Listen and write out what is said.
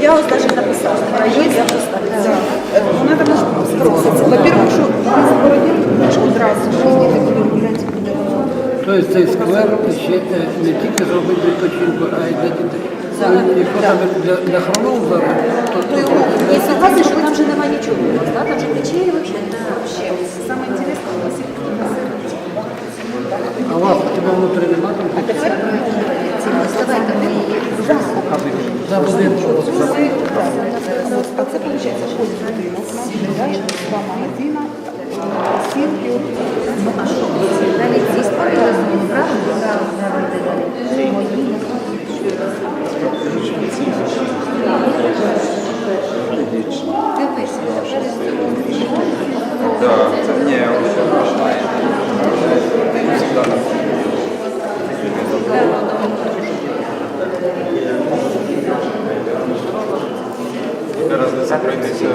Я ось навіть написала, я. Вона там спроситься. Во-первых, що ми заборонили одразу, що діти будуть гуляти буде. Тобто цей сквер ще е, не тільки зробити відпочинку, а й для дітей. Якщо там для, хромов зараз, то, Я согласна, що там вже немає нічого. Там вже печері вообще. Вообще, саме інтересне, у нас є а у вас у тебе внутрі немає там таких? Давайте ми її За будинком. А це виходить ходить будинок, далі два Зараз це прийдеться.